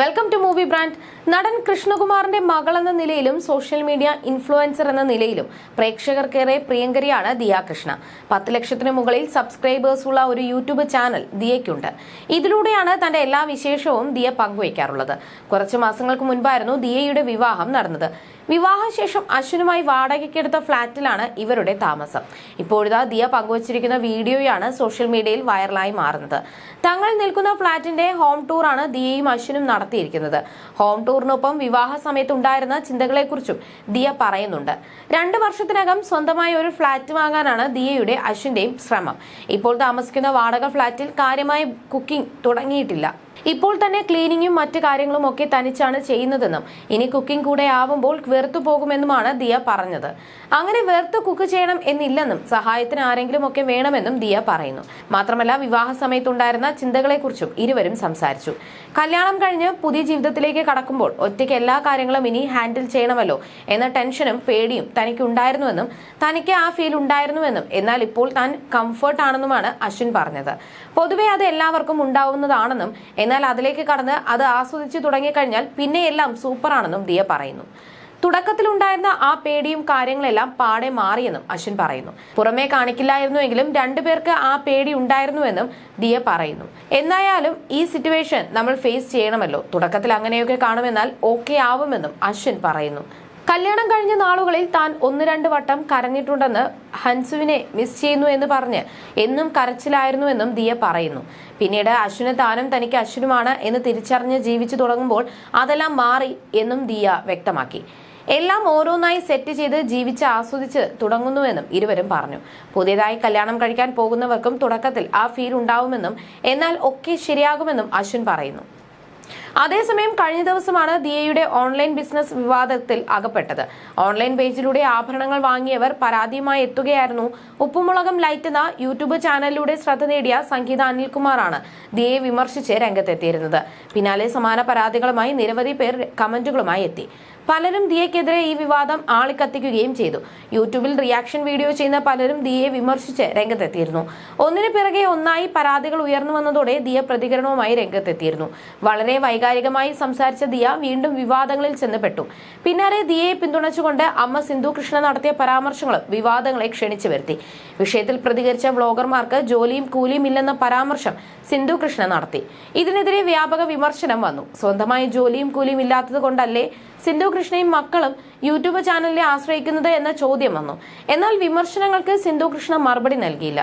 Welcome to movie brand നടൻ കൃഷ്ണകുമാറിന്റെ മകൾ എന്ന നിലയിലും സോഷ്യൽ മീഡിയ ഇൻഫ്ലുവൻസർ എന്ന നിലയിലും പ്രേക്ഷകർക്കേറെ പ്രിയങ്കരിയാണ് ദിയ കൃഷ്ണ. പത്ത് ലക്ഷത്തിന് മുകളിൽ സബ്സ്ക്രൈബേഴ്സ് ഉള്ള ഒരു യൂട്യൂബ് ചാനൽ ദിയയ്ക്കുണ്ട്. ഇതിലൂടെയാണ് തന്റെ എല്ലാ വിശേഷവും ദിയ പങ്കുവയ്ക്കാറുള്ളത്. കുറച്ച് മാസങ്ങൾക്ക് മുൻപായിരുന്നു ദിയയുടെ വിവാഹം നടന്നത്. വിവാഹശേഷം അശ്വിനുമായി വാടകയ്ക്കെടുത്ത ഫ്ളാറ്റിലാണ് ഇവരുടെ താമസം. ഇപ്പോഴിതാ ദിയ പങ്കുവച്ചിരിക്കുന്ന വീഡിയോയാണ് സോഷ്യൽ മീഡിയയിൽ വൈറലായി മാറുന്നത്. തങ്ങൾ നിൽക്കുന്ന ഫ്ളാറ്റിന്റെ ഹോം ടൂറാണ് ദിയയും അശ്വിനും നടത്തിയിരിക്കുന്നത്. ഹോം ടൂറിനൊപ്പം വിവാഹ സമയത്ത് ഉണ്ടായിരുന്ന ചിന്തകളെക്കുറിച്ചും ദിയ പറയുന്നുണ്ട്. രണ്ട് വർഷത്തിനകം സ്വന്തമായി ഒരു ഫ്ളാറ്റ് വാങ്ങാനാണ് ദിയയുടെ അശ്വിന്റെയും ശ്രമം. ഇപ്പോൾ താമസിക്കുന്ന വാടക ഫ്ളാറ്റിൽ കാര്യമായ കുക്കിംഗ് തുടങ്ങിയിട്ടില്ല. ഇപ്പോൾ തന്നെ ക്ലീനിങ്ങും മറ്റു കാര്യങ്ങളും ഒക്കെ തനിച്ചാണ് ചെയ്യുന്നതെന്നും ഇനി കുക്കിംഗ് കൂടെ ആവുമ്പോൾ വെറുത്തു പോകുമെന്നുമാണ് ദിയ പറഞ്ഞത്. അങ്ങനെ വെറുത്ത് കുക്ക് ചെയ്യണം എന്നില്ലെന്നും സഹായത്തിന് ആരെങ്കിലും ഒക്കെ വേണമെന്നും ദിയ പറയുന്നു. മാത്രമല്ല വിവാഹ സമയത്തുണ്ടായിരുന്ന ചിന്തകളെക്കുറിച്ചും ഇരുവരും സംസാരിച്ചു. കല്യാണം കഴിഞ്ഞ് പുതിയ ജീവിതത്തിലേക്ക് കടക്കുമ്പോൾ ഒറ്റയ്ക്ക് എല്ലാ കാര്യങ്ങളും ഇനി ഹാൻഡിൽ ചെയ്യണമല്ലോ എന്ന ടെൻഷനും പേടിയും തനിക്ക് ഉണ്ടായിരുന്നുവെന്നും തനിക്ക് ആ ഫീൽ ഉണ്ടായിരുന്നുവെന്നും എന്നാൽ ഇപ്പോൾ താൻ കംഫർട്ട് ആണെന്നുമാണ് അശ്വിൻ പറഞ്ഞത്. പൊതുവെ അത് എല്ലാവർക്കും ഉണ്ടാവുന്നതാണെന്നും എന്നാൽ അതിലേക്ക് കടന്ന് അത് ആസ്വദിച്ചു തുടങ്ങിക്കഴിഞ്ഞാൽ പിന്നെ എല്ലാം സൂപ്പറാണെന്നും ദിയ പറയുന്നു. തുടക്കത്തിലുണ്ടായിരുന്ന ആ പേടിയും കാര്യങ്ങളെല്ലാം പാടെ മാറിയെന്നും അശ്വിൻ പറയുന്നു. പുറമേ കാണിക്കില്ലായിരുന്നുവെങ്കിലും രണ്ടുപേർക്ക് ആ പേടി ഉണ്ടായിരുന്നുവെന്നും ദിയ പറയുന്നു. എന്നായാലും ഈ സിറ്റുവേഷൻ നമ്മൾ ഫേസ് ചെയ്യണമല്ലോ. തുടക്കത്തിൽ അങ്ങനെയൊക്കെ കാണുമെന്നാൽ ഓക്കെ ആവുമെന്നും അശ്വിൻ പറയുന്നു. കല്യാണം കഴിഞ്ഞ നാളുകളിൽ താൻ ഒന്ന് രണ്ട് വട്ടം കരഞ്ഞിട്ടുണ്ടെന്ന് ഹൻസുവിനെ മിസ് ചെയ്യുന്നു എന്ന് പറഞ്ഞ് എന്നും കരച്ചിലായിരുന്നുവെന്നും ദിയ പറയുന്നു. പിന്നീട് അശ്വിന് താനും തനിക്ക് അശ്വിനുമാണ് എന്ന് തിരിച്ചറിഞ്ഞ് ജീവിച്ചു തുടങ്ങുമ്പോൾ അതെല്ലാം മാറി എന്നും ദിയ വ്യക്തമാക്കി. എല്ലാം ഓരോന്നായി സെറ്റ് ചെയ്ത് ജീവിച്ച് ആസ്വദിച്ച് തുടങ്ങുന്നുവെന്നും ഇരുവരും പറഞ്ഞു. പുതിയതായി കല്യാണം കഴിക്കാൻ പോകുന്നവർക്കും തുടക്കത്തിൽ ആ ഫീൽ ഉണ്ടാവുമെന്നും എന്നാൽ ഒക്കെ ശരിയാകുമെന്നും അശ്വിൻ പറയുന്നു. അതേസമയം കഴിഞ്ഞ ദിവസമാണ് ദിയയുടെ ഓൺലൈൻ ബിസിനസ് വിവാദത്തിൽ അകപ്പെട്ടത്. ഓൺലൈൻ പേജിലൂടെ ആഭരണങ്ങൾ വാങ്ങിയവർ പരാതിയുമായി എത്തുകയായിരുന്നു. ഉപ്പുമുളകം ലൈറ്റ് എന്ന യൂട്യൂബ് ചാനലിലൂടെ ശ്രദ്ധ നേടിയ സംഗീത അനിൽകുമാറാണ് ദിയയെ വിമർശിച്ച് രംഗത്തെത്തിയിരുന്നത്. പിന്നാലെ സമാന പരാതികളുമായി നിരവധി പേർ കമന്റുകളുമായി എത്തി. പലരും ദിയക്കെതിരെ ഈ വിവാദം ആളിക്കത്തിക്കുകയും ചെയ്തു. യൂട്യൂബിൽ റിയാക്ഷൻ വീഡിയോ ചെയ്യുന്ന പലരും ദിയെ വിമർശിച്ച് രംഗത്തെത്തിയിരുന്നു. ഒന്നിനു പിറകെ ഒന്നായി പരാതികൾ ഉയർന്നു വന്നതോടെ ദിയ പ്രതികരണവുമായി രംഗത്തെത്തിയിരുന്നു. വളരെ വൈകാരികമായി സംസാരിച്ച ദിയ വീണ്ടും വിവാദങ്ങളിൽ ചെന്നപ്പെട്ടു. പിന്നാലെ ദിയയെ പിന്തുണച്ചുകൊണ്ട് അമ്മ സിന്ധു കൃഷ്ണ നടത്തിയ പരാമർശങ്ങളും വിവാദങ്ങളെ ക്ഷണിച്ചു വരുത്തി. വിഷയത്തിൽ പ്രതികരിച്ച വ്ളോഗർമാർക്ക് ജോലിയും കൂലിയും ഇല്ലെന്ന പരാമർശം സിന്ധു കൃഷ്ണ നടത്തി. ഇതിനെതിരെ വ്യാപക വിമർശനം വന്നു. സ്വന്തമായി ജോലിയും കൂലിയും ഇല്ലാത്തത് കൊണ്ടല്ലേ സിന്ധു കൃഷ്ണയും മക്കളും യൂട്യൂബ് ചാനലിനെ ആശ്രയിക്കുന്നത് എന്ന ചോദ്യം വന്നു. എന്നാൽ വിമർശനങ്ങൾക്ക് സിന്ധുകൃഷ്ണ മറുപടി നൽകിയില്ല.